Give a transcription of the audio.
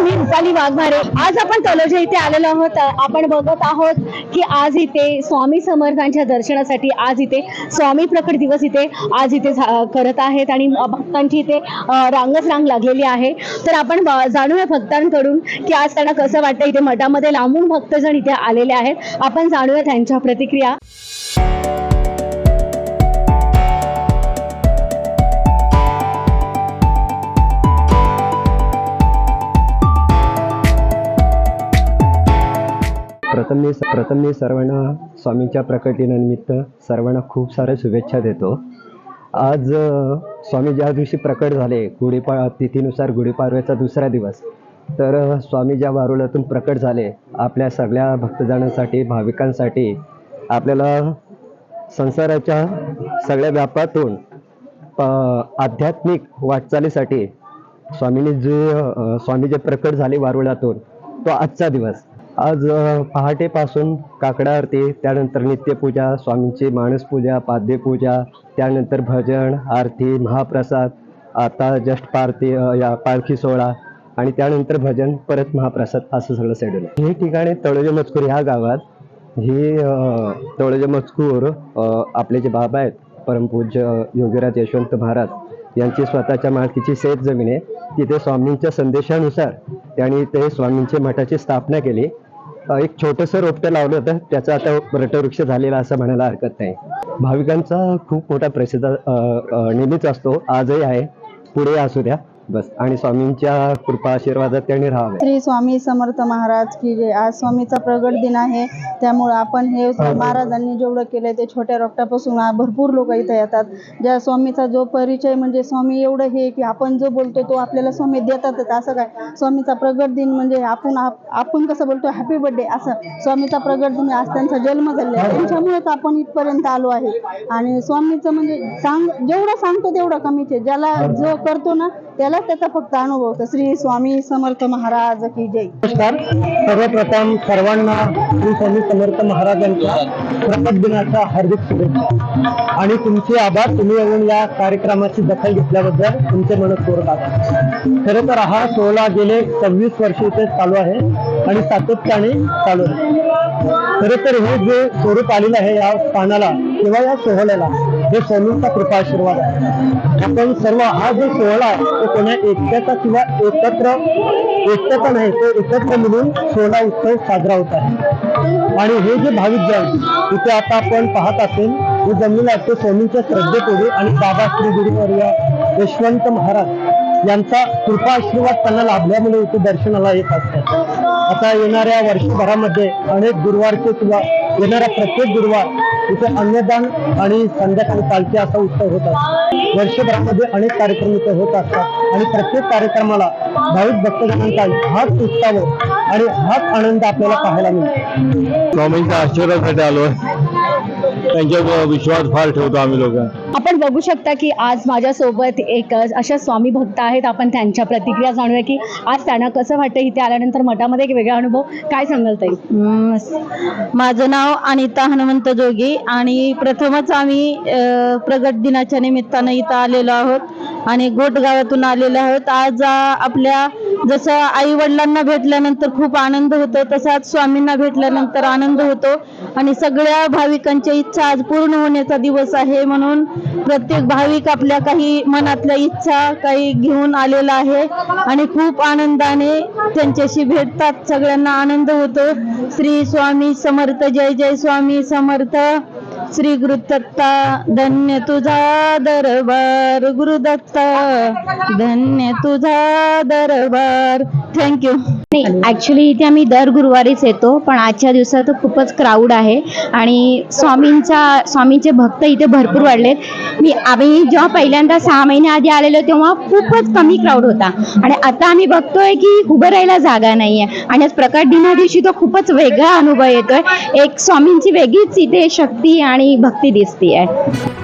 मी रुपाली वाघमारे. आज आपण तलोजा इथे आलेलो आहोत. आपण बघत आहोत की आज इथे स्वामी समर्थांच्या दर्शनासाठी आज इथे स्वामी प्रकट दिवस इथे आज इथे झा- करत आहेत आणि भक्तांची इथे रांगच रांग लागलेली आहे. तर आपण जाणूया भक्तांकडून की आज त्यांना कसं वाटतं? इथे मठामध्ये लांबून भक्तजण इथे आलेले आहेत. आपण जाणूया त्यांच्या प्रतिक्रिया. प्रथम मी प्रथम मी सर्वांना स्वामींच्या प्रकटीनिमित्त सर्वांना खूप साऱ्या शुभेच्छा देतो. आज स्वामी ज्या दिवशी प्रकट झाले गुढीपा तिथीनुसार गुढीपाडव्याचा दुसरा दिवस तर स्वामी ज्या वारुळातून प्रकट झाले आपल्या सगळ्या भक्तजनांसाठी भाविकांसाठी आपल्याला संसाराच्या सगळ्या व्यापातून आध्यात्मिक वाटचालीसाठी स्वामींनी जे स्वामी जे प्रकट झाले वारुळातून तो आजचा दिवस. आज पहाटेपासून काकडा आरती त्यानंतर नित्यपूजा स्वामींची माणसपूजा पाद्यपूजा त्यानंतर भजन आरती महाप्रसाद आता जस्ट पारती या पालखी सोहळा आणि त्यानंतर भजन परत महाप्रसाद असं सगळं शेड्यूल आहे. हे ठिकाणी तळोजे मजकूर ह्या गावात. ही तळजे तळोजे मजकूर आपले जे बाबा आहेत परमपूज्य योगीराज यशवंत महाराज यांची स्वतःच्या मालकीची शेत जमीन आहे. तिथे स्वामींच्या संदेशानुसार त्यांनी ते स्वामींच्या मठाची स्थापना केली. एक छोटंसं रोपटं लावलं होतं. त्याचं आता वटवृक्ष झालेला असं म्हणायला हरकत नाही. भाविकांचा खूप मोठा प्रसिद्ध नेहमीच असतो. आजही आहे. पुढे असू द्या. बस. आणि स्वामींच्या कृपा आशीर्वादात त्यांनी राहावे. श्री स्वामी समर्थ महाराज की जय. आज स्वामीचा प्रगट दिन आहे. त्यामुळे आपण हे महाराजांनी जेवढं केलंय ते छोट्या रोपट्यापासून आ- भरपूर लोक इथे येतात. ज्या स्वामीचा जो परिचय म्हणजे स्वामी एवढं हे की आपण जो बोलतो तो आपल्याला स्वामी देतातच. असं काय? स्वामीचा प्रगट दिन म्हणजे आपण आप- आपण कसं बोलतो हॅपी बर्थडे असं. स्वामीचा प्रगट दिन आज त्यांचा जन्म झालेला आहे. त्यांच्यामुळेच आपण इथपर्यंत आलो आहे. आणि स्वामीचं म्हणजे सांग जेवढं सांगतो तेवढं कमीच आहे. ज्याला जो करतो ना त्याला त्याचा फक्त अनुभव होतो. श्री स्वामी समर्थ महाराज की जय. नमस्कार. सर्वप्रथम सर्वांना श्री स्वामी समर्थ महाराजांच्या प्रकट दिनाच्या हार्दिक शुभेच्छा. आणि तुमचे आभार. तुम्ही येऊन या कार्यक्रमाची दखल घेतल्याबद्दल तुमचे मनपूर्वक आभार. खरं तर हा सोहळा गेले सव्वीस वर्ष इथे चालू आहे आणि सातत्याने चालू आहे. खरं तर हे जे स्वरूप आलेलं आहे या स्थानाला किंवा या सोहळ्याला हे स्वामींचा कृपा आशीर्वाद आहे. आपण सर्व हा जो सोहळा आहे तो कोणा एकट्याचा किंवा एकत्र एकट्याचा नाही तो एकत्र मिळून सोहळा उत्सव साजरा होत आहे. आणि हे जे भाविक जन तिथे आता आपण पाहत असेल ही जमीन असते ते स्वामींच्या श्रद्धेपोटी आणि बाबा श्री गुरुवर्य यशवंत महाराज यांचा कृपा आशीर्वाद त्यांना लाभल्यामुळे इथे दर्शनाला येत असतात. आता येणाऱ्या वर्षभरामध्ये अनेक गुरुवारचे किंवा येणारा प्रत्येक गुरुवार इथे अन्नदान आणि संध्याकाळी पालखी असा उत्सव होत असतो. वर्षभरामध्ये अनेक कार्यक्रम इथे होत असतात. आणि प्रत्येक कार्यक्रमाला भाविक भक्तजनांचा हाच उत्साह आणि हाच आनंद आपल्याला पाहायला मिळतो. स्वामींच्या आशीर्वादासाठी आलोय त्यांच्यावर विश्वास फार ठेवतो आम्ही लोक. आपण बघू शकता की आज माझ्यासोबत एक अ, अशा स्वामी भक्त आहेत. आपण त्यांच्या प्रतिक्रिया जाणूया की आज त्यांना कसं वाटतं? इथे आल्यानंतर मठामध्ये एक वेगळा अनुभव काय सांगाल ताई? माझं नाव अनिता हनुमंत जोगी आणि प्रथमच आम्ही अ, प्रगट दिनाच्या निमित्तानं इथं आलेलो आहोत. आणि गोट गावातून आलेले आहोत. आज आपल्या जसं आई वडिलांना भेटल्यानंतर खूप आनंद होतो तसाच स्वामींना भेटल्यानंतर आनंद होतो. आणि सगळ्या भाविकांच्या इच्छा आज पूर्ण होण्याचा दिवस आहे म्हणून प्रत्येक भाविक आपल्या काही मनातल्या इच्छा काही घेऊन आलेला आहे. आणि खूप आनंदाने त्यांच्याशी भेटतात. सगळ्यांना आनंद होतो. श्री स्वामी समर्थ जय जय स्वामी समर्थ. श्री गुरुदत्ता धन्य तुझा दरबार गुरुदत्ता धन्य तुझा दरबार. थँक्यू नाही ऍक्च्युली इथे आम्ही दर गुरुवारीच येतो पण आजच्या दिवसात खूपच क्राऊड आहे. आणि स्वामींचा स्वामींचे भक्त इथे भरपूर वाढलेत. मी आम्ही जेव्हा पहिल्यांदा सहा महिने आधी आलेलो तेव्हा खूपच कमी क्राऊड होता. आणि आता आम्ही बघतोय की उभं राहायला जागा नाहीये. आणि आज प्रकट दिना दिवशी तो खूपच वेगळा अनुभव येतोय. एक स्वामींची वेगळीच इथे शक्ती आणि भक्ती दिसते आहे